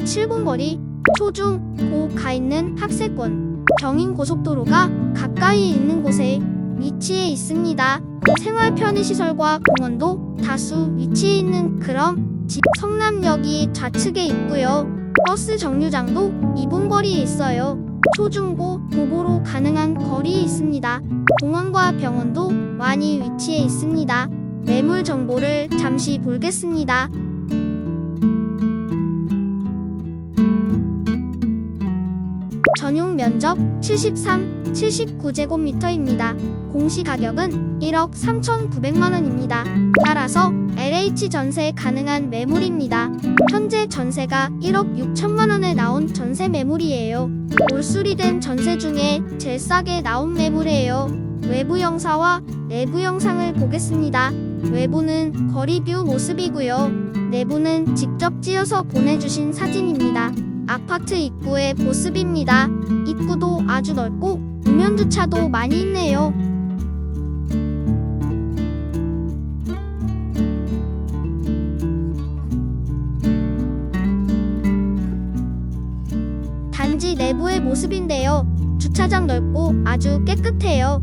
7분 거리 초중 고가 있는 학세권 경인 고속도로가 가까이 있는 곳에 위치해 있습니다. 생활 편의 시설과 공원도 다수 위치해 있는 그런 집 성남역이 좌측에 있고요. 버스 정류장도 2분 거리에 있어요. 초중고 도보로 가능한 거리에 있습니다. 공원과 병원도 많이 위치해 있습니다. 매물 정보를 잠시 보겠습니다. 면적 73, 79제곱미터입니다. 공시 가격은 1억 3,900만 원입니다. 따라서 LH 전세 가능한 매물입니다. 현재 전세가 1억 6천만 원에 나온 전세 매물이에요. 올 수리된 전세 중에 제일 싸게 나온 매물이에요. 외부 영사와 내부 영상을 보겠습니다. 외부는 거리뷰 모습이고요. 내부는 직접 찌어서 보내주신 사진입니다. 아파트 입구의 모습입니다. 입구도 아주 넓고 우면 주차도 많이 있네요. 단지 내부의 모습인데요. 주차장 넓고 아주 깨끗해요.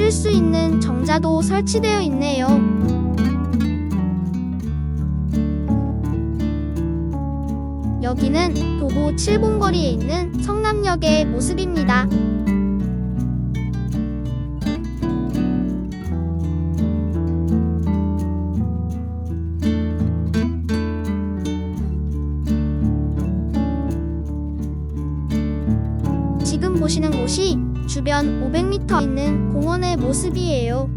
쉴 수 있는 정자도 설치되어 있네요. 여기는 도보 7분 거리에 있는 성남역의 모습입니다. 지금 보시는 곳이 주변 500m 있는 공원의 모습이에요.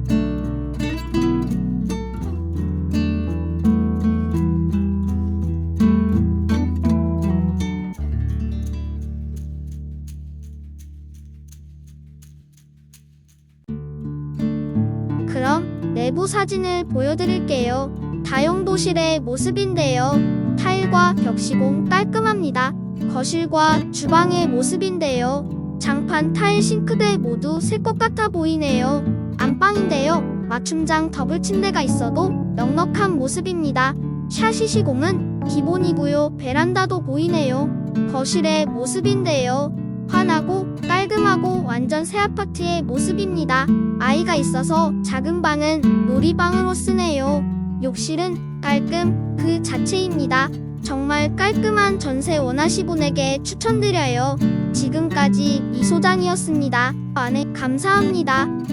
그럼 내부 사진을 보여드릴게요. 다용도실의 모습인데요. 타일과 벽 시공 깔끔합니다. 거실과 주방의 모습인데요. 장판 타일 싱크대 모두 새 것 같아 보이네요. 안방인데요. 맞춤장 더블 침대가 있어도 넉넉한 모습입니다. 샤시 시공은 기본이고요. 베란다도 보이네요. 거실의 모습인데요. 환하고 깔끔하고 완전 새 아파트의 모습입니다. 아이가 있어서 작은 방은 놀이방으로 쓰네요. 욕실은 깔끔 그 자체입니다. 정말 깔끔한 전세 원하시 분에게 추천드려요. 지금까지 이 소장이었습니다. 안에 감사합니다.